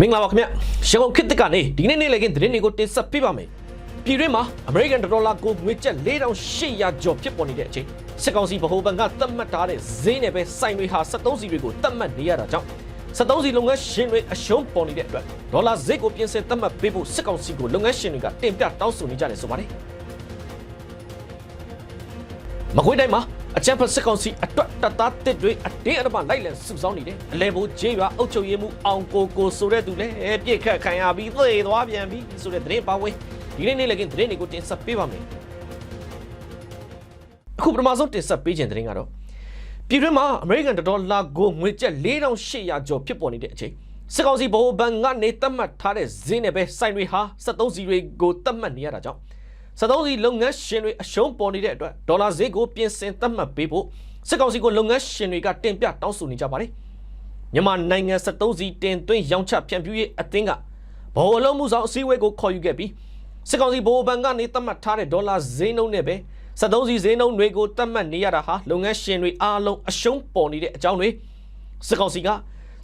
မင်္ဂလာပါခင်ဗျရန်ကုန်ခေတ်သစ်ကနေဒီနေ့နေ့လည်ခင်းသတင်းတွေကိုတင်ဆက်ပေးပါမယ်ပြည်တွင်းမှာ American ဒေါ်လာကိုငွေကျပ်4800ကျော်ဖြစ်ပေါ်နေတဲ့အချိန်စစ်ကောင်စီဗဟိုဘဏ်ကသတ်မှတ်ထားတဲ့ဈေးနဲ့ပဲစိုင်တွေဟာ73စီတွေကိုသတ်မှတ်နေရတာကြောင့်73စီလုပ်ငန်းရှင်တွေအရှုံးပေါ်နေတဲ့အတွက်ဒေါ်လာဈေးကိုပြင်ဆင်သတ်မှတ်ပေးဖို့စစ်ကောင်စီကိုလုပ်ငန်းရှင်တွေကတင်ပြတောင်းဆိုနေကြတယ်ဆိုပါတယ်မကွေးတိုင်းမှာ အချမ်းဖတ်စစ်ကောင်စီအတွက်တပ်သားတစ်တွေအတင်းအဓမ္မလိုက်လံစုဆောင်းနေတယ်အလဲဘိုးဂျေးရွာအုပ်ချုပ်ရေးမှုအောင်ကိုကိုဆိုတဲ့သူလည်းပြစ်ခတ်ခံရပြီးသေသွားပြန်ပြီဆိုတဲ့သတင်းပါဝင်ဒီနေ့နေ့လည်းကင်းသတင်းတွေကိုတင်ဆက်ပေးပါမယ်အခုပထမဆုံးတင်ဆက်ပေးခြင်းသတင်းကတော့ပြည်တွင်းမှာအမေရိကန်ဒေါ်လာကိုငွေကျပ်4800ကျော်ဖြစ်ပေါ်နေတဲ့အချိန်စစ်ကောင်စီဗဟိုဘဏ်ကနေသတ်မှတ်ထားတဲ့ဈေးနဲ့ပဲစိုင်တွေဟာ73စီတွေကိုသတ်မှတ်နေရတာကြောင့် 73စီလုပ်ငန်းရှင်တွေအရှုံးပေါ်နေတဲ့အတွက်ဒေါ်လာဈေးကိုပြင်ဆင်သတ်မှတ်ပေးဖို့စစ်ကောင်စီကိုလုပ်ငန်းရှင်တွေကတင်ပြတောင်းဆိုနေကြပါတယ်မြန်မာနိုင်ငံ73စီတင်သွင်းရောင်းချဖြန့်ဖြူးရေးအသင်းကဗဟိုအလုံးမှုဆောင်အစည်းအဝေးကိုခေါ်ယူခဲ့ပြီးစစ်ကောင်စီဗဟိုဘဏ်ကနေသတ်မှတ်ထားတဲ့ဒေါ်လာဈေးနှုန်းနဲ့ပဲ73စီဈေးနှုန်းတွေကိုသတ်မှတ်နေရတာဟာလုပ်ငန်းရှင်တွေအားလုံးအရှုံးပေါ်နေတဲ့အကြောင်းတွေစစ်ကောင်စီက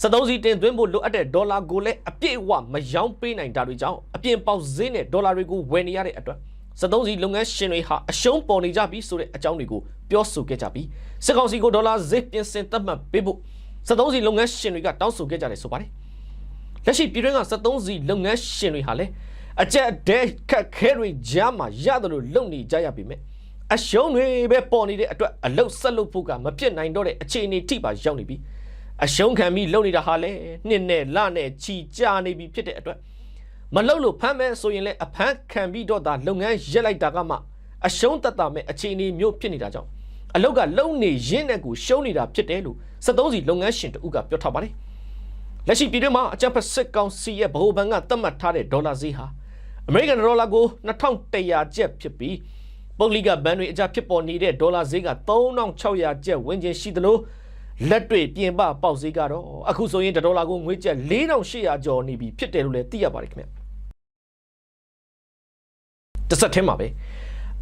73စီတင်သွင်းဖို့လိုအပ်တဲ့ဒေါ်လာကိုလည်းအပြည့်အဝမရောင်းပေးနိုင်တာတွေကြောင့်အပြင်ပေါက်ဈေးနဲ့ဒေါ်လာတွေကိုဝယ်နေရတဲ့အတွက် 73စီလုပ်ငန်းရှင်တွေဟာအရှုံးပေါ်နေကြပြီဆိုတဲ့အကြောင်းတွေကိုပြောဆိုခဲ့ကြပြီးစစ်ကောင်စီကိုဒေါ်လာဈေးပြင်ဆင်သတ်မှတ်ပေးဖို့73စီလုပ်ငန်းရှင်တွေကတောင်းဆိုခဲ့ကြတယ်ဆိုပါတယ်လက်ရှိပြည်တွင်းက73စီလုပ်ငန်းရှင်တွေဟာလည်းအကြက်ဒဲခက်ခဲတွေကြားမှာရတယ်လို့လုပ်နေကြရပြီမဲ့အရှုံးတွေပဲပေါ်နေတဲ့အတွက်အလုတ်ဆက်လုပ်ဖို့ကမပြစ်နိုင်တော့တဲ့အခြေအနေထိပါရောက်နေပြီအရှုံးခံပြီးလုပ်နေတာဟာလည်းနှစ်နဲ့လနဲ့ချီကြနေပြီဖြစ်တဲ့အတွက် မလုပ်လို့ဖမ်းမယ်ဆိုရင်လည်းအဖမ်းခံပြီးတော့ဒါလုပ်ငန်းရက်လိုက်တာကမှအရှုံးတက်တာမဲ့အခြေအနေမျိုးဖြစ်နေတာကြောင့်အလုတ်ကလုံနေရင်းနဲ့ကိုရှုံးနေတာဖြစ်တယ်လို့73စီလုပ်ငန်းရှင်တဦးကပြောထားပါတယ်လက်ရှိပြည်တွင်းမှာအကြံဖက်စစ်ကောင်စီရဲ့ဗဟိုဘဏ်ကသတ်မှတ်ထားတဲ့ဒေါ်လာဈေးဟာအမေရိကန်ဒေါ်လာကို2100ကျပ်ဖြစ်ပြီးပုဂ္ဂလိကဘဏ်တွေအကြဖြစ်ပေါ်နေတဲ့ဒေါ်လာဈေးက3600ကျပ်ဝန်းကျင်ရှိသလိုလက်တွေ့ပြင်ပပေါက်ဈေးကတော့အခုဆိုရင်ဒေါ်လာကိုငွေကျပ်4800ကျော်နေပြီဖြစ်တယ်လို့လည်းသိရပါတယ်ခင်ဗျ တစ်ဆက်တည်းမှာပဲ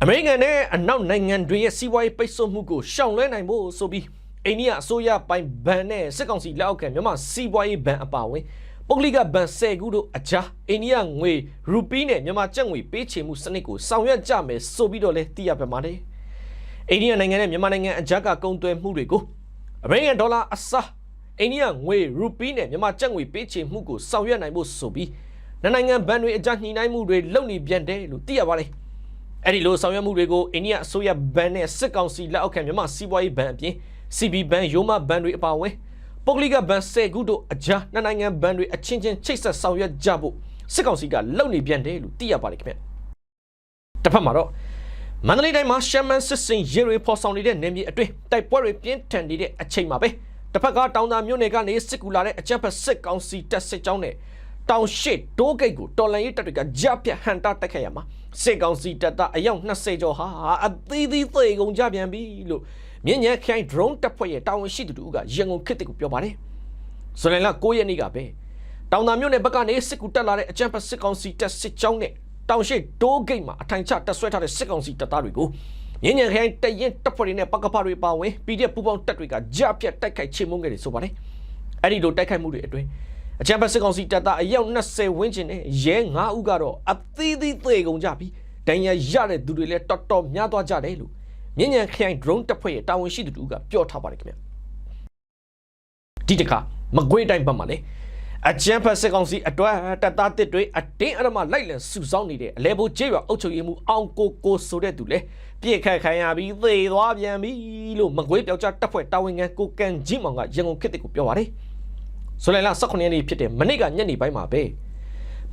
အမေရိကန်နဲ့အနောက်နိုင်ငံတွေရဲ့စီးပွားရေးပိတ်ဆို့မှုကိုရှောင်လွှဲနိုင်ဖို့ဆိုပြီးအိန္ဒိယအစိုးရပိုင်ဘဏ်နဲ့စစ်ကောင်စီလက်အောက်ခံမြန်မာစီးပွားရေးဘဏ်အပါအဝင်ပုဂ္ဂလိကဘဏ်10ခုတို့အကြားအိန္ဒိယငွေရူပီးနဲ့မြန်မာကျပ်ငွေပေးချေမှုစနစ်ကိုဆောင်ရွက်ကြမယ်ဆိုပြီးတော့လည်းသိရပါပါတယ်။အိန္ဒိယနိုင်ငံနဲ့မြန်မာနိုင်ငံအကြားကကုန်သွယ်မှုတွေကိုအမေရိကန်ဒေါ်လာအစားအိန္ဒိယငွေရူပီးနဲ့မြန်မာကျပ်ငွေပေးချေမှုကိုဆောင်ရွက်နိုင်ဖို့ဆိုပြီး နှစ်နိုင်ငံဘဏ်တွေအကြားညှိနှိုင်းမှုတွေလုပ်နေပြန်တယ်လို့သိရပါတယ်။အဲ့ဒီလိုဆောင်ရွက်မှုတွေကိုအိန္ဒိယအစိုးရဘဏ်နဲ့စစ်ကောင်စီလက်အောက်ခံမြန်မာစီးပွားရေးဘဏ်အပြင် CB ဘဏ်ရိုးမဘဏ်တွေအပါအဝင်ပုဂ္ဂလိကဘဏ်10ခုတို့အကြားနှစ်နိုင်ငံဘဏ်တွေအချင်းချင်းချိတ်ဆက်ဆောင်ရွက်ကြဖို့စစ်ကောင်စီကလုပ်နေပြန်တယ်လို့သိရပါတယ်ခင်ဗျ။တစ်ဖက်မှာတော့မန္တလေးတိုင်းမှာရှမ်းမန်စစ်စင်ရေတွေပေါ်ဆောင်နေတဲ့နေမြေအတွင်းတိုက်ပွဲတွေပြင်းထန်နေတဲ့အချိန်မှာပဲတစ်ဖက်ကတောင်သာမြို့နယ်ကနေစစ်ကူလာတဲ့အကြမ်းဖက်စစ်ကောင်စီတပ်စစ်ကြောင်းနဲ့ တောင်ရှိတိုးဂိတ်ကိုတော်လန်ရေးတပ်တွေကကြပ်ပြတ်ဟန်တာတက်ခဲ့ရမှာစစ်ကောင်စီတပ်သားအယောက်20ကျော်ဟာအသီးသီးသေကုန်ကြပြန်ပြီလို့မြင်းညံခိုင် drone တပ်ဖွဲ့ရဲ့တာဝန်ရှိသူတို့ကရန်ကုန်ခေတ်တစ်ကိုပြောပါတယ်။ဆိုရင်လာ9ရက်နေ့ကပဲတောင်သာမြို့နယ်ဘက်ကနေစစ်ကူတက်လာတဲ့အကြမ်းဖက်စစ်ကောင်စီတပ်စစ်ကြောင်းနဲ့တောင်ရှိတိုးဂိတ်မှာအထိုင်ချတပ်ဆွဲထားတဲ့စစ်ကောင်စီတပ်သားတွေကိုမြင်းညံခိုင်တရင်တပ်ဖွဲ့တွေနဲ့ပကဖတွေပါဝင် PDF ပူပေါင်းတပ်တွေကကြပ်ပြတ်တိုက်ခိုက်ချေမှုန်းခဲ့တယ်ဆိုပါတယ်။အဲ့ဒီလိုတိုက်ခိုက်မှုတွေအတွင်း အချမ်းဖက်စစ်ကောင်စီတပ်သားအယောက်20ဝန်းကျင်နဲ့ရဲ9ဦးကတော့အသီးသီးသေကုန်ကြပြီးဒဏ်ရာရတဲ့သူတွေလည်းတော်တော်များသွားကြတယ်လို့မြင်းညံခရိုင် drone တပ်ဖွဲ့ရဲ့တာဝန်ရှိသူတို့ကပြောထားပါတယ်ခင်ဗျဒီတခါမကွေးတိုင်းဘက်မှာလေအချမ်းဖက်စစ်ကောင်စီအတွက်တပ်သားတစ်တွေအတင်းအဓမ္မလိုက်လံစုဆောင်းနေတဲ့အလဲဘိုးကျေးရွာအုပ်ချုပ်ရေးမှုအောင်ကိုကိုဆိုတဲ့သူလေပြစ်ခတ်ခံရပြီးသေသွားပြန်ပြီလို့မကွေးပြောက်ကြားတပ်ဖွဲ့တာဝန်ခံကိုကန်ကြီးမောင်ကရန်ကုန်ခေတ်ကိုပြောပါတယ် ဇူလိုင်လ18ရက်နေ့ဖြစ်တဲ့မနေ့ကညနေပိုင်းမှာပဲ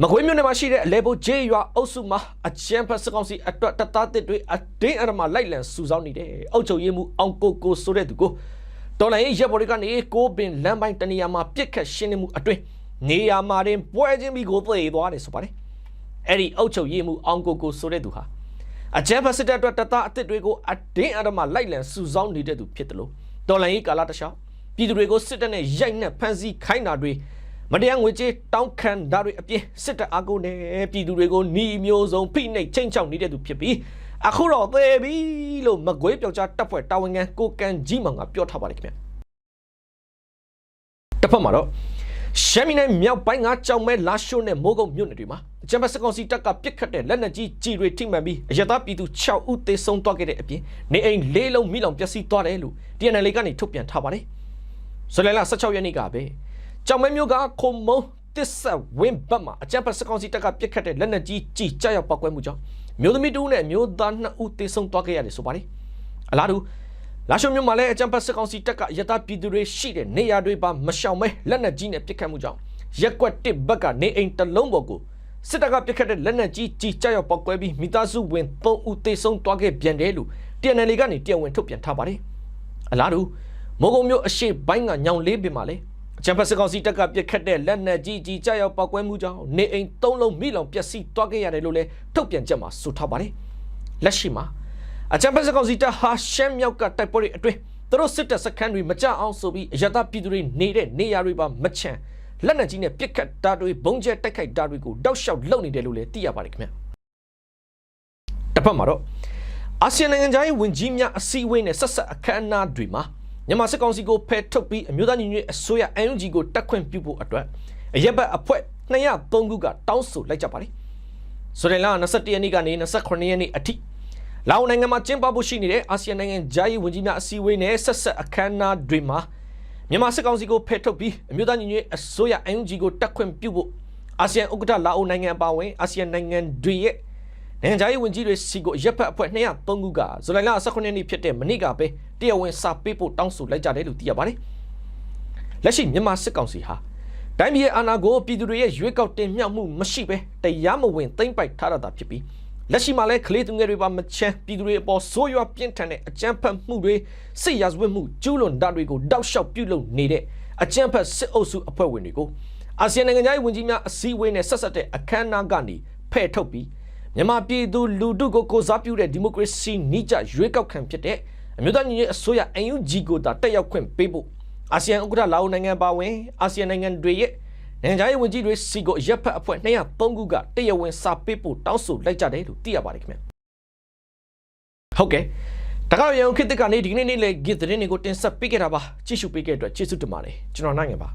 မကွေးမြို့နယ်မှာရှိတဲ့အလဲဘိုဂျေးရွာအုပ်စုမှာအချမ်းဖက်စကောင်စီအတွက်တသားတစ်တွေအတင်းအဓမ္မလိုက်လံစုဆောင်းနေတဲ့အုပ်ချုပ်ရေးမှုအောင်ကိုကိုဆိုတဲ့သူကိုတော်လိုင်းရဲ့ဘော်တွေကနေကိုပင်လမ်းပိုင်းတနေရာမှာပြစ်ခတ်ရှင်းနေမှုအတွင်းနေရာမှာတင်ပွဲချင်းပြီးကိုသေသွားတယ်ဆိုပါတယ်အဲ့ဒီအုပ်ချုပ်ရေးမှုအောင်ကိုကိုဆိုတဲ့သူဟာအချမ်းဖက်စစ်တပ်အတွက်တသားအစ်စ်တွေကိုအတင်းအဓမ္မလိုက်လံစုဆောင်းနေတဲ့သူဖြစ်တယ်လို့တော်လိုင်းရေးကာလတခြား ပြည်သူတွေကိုစစ်တပ်နဲ့ရိုက်နှက်ဖမ်းဆီးခိုင်းတာတွေမတရားငွေကြေးတောင်းခံတာတွေအပြင်စစ်တပ်အားကိုနဲ့ပြည်သူတွေကိုနှီးမျိုးစုံဖိနှိပ်ချင်းချောက်နေတဲ့သူဖြစ်ပြီးအခုတော့သေပြီလို့မကွေးပြောက်ကြားတပ်ဖွဲ့တာဝန်ခံကိုကန်ကြီးမောင်ကပြောထားပါတယ်ခင်ဗျတစ်ဖက်မှာတော့ရှမ်းပြည်နယ်မြောက်ပိုင်းကကြောင်မဲလာရှိုးနဲ့မိုးကုတ်မြို့နယ်တွေမှာအကြမ်းဖက်စစ်ကောင်စီတပ်ကပစ်ခတ်တဲ့လက်နက်ကြီးကြီးတွေထိမှန်ပြီးအရသာပြည်သူ6ဦးသေဆုံးသွားခဲ့တဲ့အပြင်နေအိမ်၄လုံးမိလောင်ပျက်စီးသွားတယ်လို့ TNL ကနေထုတ်ပြန်ထားပါတယ်။ ဇူလိုင်လ16ရက်နေ့ကပဲကြောင်မဲမြို့ကခုံမုံတစ်ဆက်ဝင်းဘတ်မှာအကြမ်းဖက်စစ်ကောင်စီတပ်ကပစ်ခတ်တဲ့လက်နက်ကြီးကြီးကြောက်ရောက်ပောက်ကွဲမှုကြောင့်မျိုးသမီးတူနဲ့မျိုးသား2ဦးသေဆုံးသွားခဲ့ရတယ်ဆိုပါတယ်။အလားတူလာရှုံမြို့မှာလည်းအကြံဖတ်စစ်ကောင်စီတပ်ကရတပြည်သူတွေရှိတဲ့နေရာတွေပါမရှောင်မဲလက်နက်ကြီးနဲ့ပစ်ခတ်မှုကြောင့်ရက်ကွက်တစ်ဘက်ကနေအိမ်တစ်လုံးပေါ်ကိုစစ်တပ်ကပစ်ခတ်တဲ့လက်နက်ကြီးကြီးကြောက်ရောက်ပောက်ကွဲပြီးမိသားစုဝင်3ဦးသေဆုံးသွားခဲ့ပြန်တယ်လို့ TNL ကနေတရားဝင်ထုတ်ပြန်ထားပါတယ်။အလားတူ မိုးကုံမြို့အရှိပိုင်းကညောင်လေးပင်မှာလည်းအကြံဖတ်စစ်ကောင်စီတပ်ကပစ်ခတ်တဲ့လက်နက်ကြီးကြီးကြောက်ရောက်ပောက်ကွဲမှုကြောင့်နေအိမ်3လုံးမိလောင်ပျက်စီးသွားခဲ့ရတယ်လို့လည်းထုတ်ပြန်ချက်မှာဆိုထားပါတယ်။လက်ရှိမှာအကြံဖက်စကောင်စီတပ်ဟာရှမ်းမြောက်ကတိုက်ပွဲတွေအတွင်းသူတို့စစ်တပ်စခန်းတွေမကြအောင်ဆိုပြီးအရသာပြည်သူတွေနေတဲ့နေရာတွေပါမချန်လက်နက်ကြီးနဲ့ပစ်ခတ်တာတွေဘုံကျဲတိုက်ခိုက်တာတွေကိုတောက်လျှောက်လုပ်နေတယ်လို့လည်းသိရပါတယ်ခင်ဗျတစ်ဖက်မှာတော့အာဆီယံနိုင်ငံသားရေးဝန်ကြီးများအစည်းအဝေးနဲ့ဆက်ဆက်အခမ်းအနားတွေမှာ မြန်မာစစ်ကောင်စီကိုဖယ်ထုတ်ပြီးအမျိုးသားညီညွတ်ရေးအစိုးရ NUG ကိုတက်ခွင့်ပြုဖို့အတွက်အရက်ဘတ်အဖွဲ့203ခုကတောင်းဆိုလိုက်ကြပါတယ်ဆိုရင်လာ21ရက်နေ့ကနေ28ရက်နေ့အထိလာအိုနိုင်ငံမှာကျင်းပဖို့ရှိနေတဲ့အာဆီယံနိုင်ငံဂျာယီဝန်ကြီးများအစည်းအဝေးနဲ့ဆက်ဆက်အခမ်းအနားတွေမှာမြန်မာစစ်ကောင်စီကိုဖယ်ထုတ်ပြီးအမျိုးသားညီညွတ်ရေးအစိုးရ NUG ကိုတက်ခွင့်ပြုဖို့အာဆီယံဥက္ကဋ္ဌလာအိုနိုင်ငံပါဝင်အာဆီယံနိုင်ငံတွေရဲ့ နိုင်ငံခြားရေးဝန်ကြီးတွေစီကိုရပ်ဖက်အဖွဲ့203ခုကဇူလိုင်လ18ရက်နေ့ဖြစ်တဲ့မနေ့ကပဲတရားဝင်စာပေးဖို့တောင်းဆိုလိုက်ကြတယ်လို့သိရပါတယ်။လက်ရှိမြန်မာစစ်ကောင်စီဟာတိုင်းပြည်အာဏာကိုပြည်သူတွေရဲ့ရွေးကောက်တင်မြှောက်မှုမရှိဘဲတရားမဝင်သိမ့်ပိုက်ထားတာဖြစ်ပြီးလက်ရှိမှာလည်းကလေးသူငယ်တွေပါမချမ်းပြည်သူတွေအပေါ်ဆိုးရွားပြင်းထန်တဲ့အကြမ်းဖက်မှုတွေစစ်ရာဇဝတ်မှုကျူးလွန်တာတွေကိုတောက်လျှောက်ပြုလုပ်နေတဲ့အကြမ်းဖက်စစ်အုပ်စုအဖွဲ့ဝင်တွေကိုအာဆီယံနိုင်ငံသားဝန်ကြီးများအစည်းအဝေးနဲ့ဆက်ဆက်တဲ့အခမ်းအနားကနေဖယ်ထုတ်ပြီး မြန်မာပြည်သူလူထုကိုကိုစားပြုတဲ့ဒီမိုကရေစီနိကျရွေးကောက်ခံဖြစ်တဲ့အမျိုးသားညီညွတ်ရေးအစိုးရ UNG ကိုတာတက်ရောက်ခွင့်ပေးဖို့အာဆီယံဥက္ကဋ္ဌလာအိုနိုင်ငံပါဝင်အာဆီယံနိုင်ငံတွေရဲ့နိုင်ငံခြားရေးဝန်ကြီးတွေစီကိုရပ်ဖက်အဖွဲ့203ခုကတရားဝင်စာပေးဖို့တောင်းဆိုလိုက်ကြတယ်လို့သိရပါတယ်ခင်ဗျဟုတ်ကဲ့တကောက်ရုံခေတ်ကနေဒီကနေ့နေ့လေဂစ်သတင်းတွေကိုတင်ဆက်ပေးခဲ့တာပါကြည့်ရှုပေးခဲ့တဲ့အတွက်ကျေးဇူးတင်ပါတယ်ကျွန်တော်နိုင်ငယ်ပါ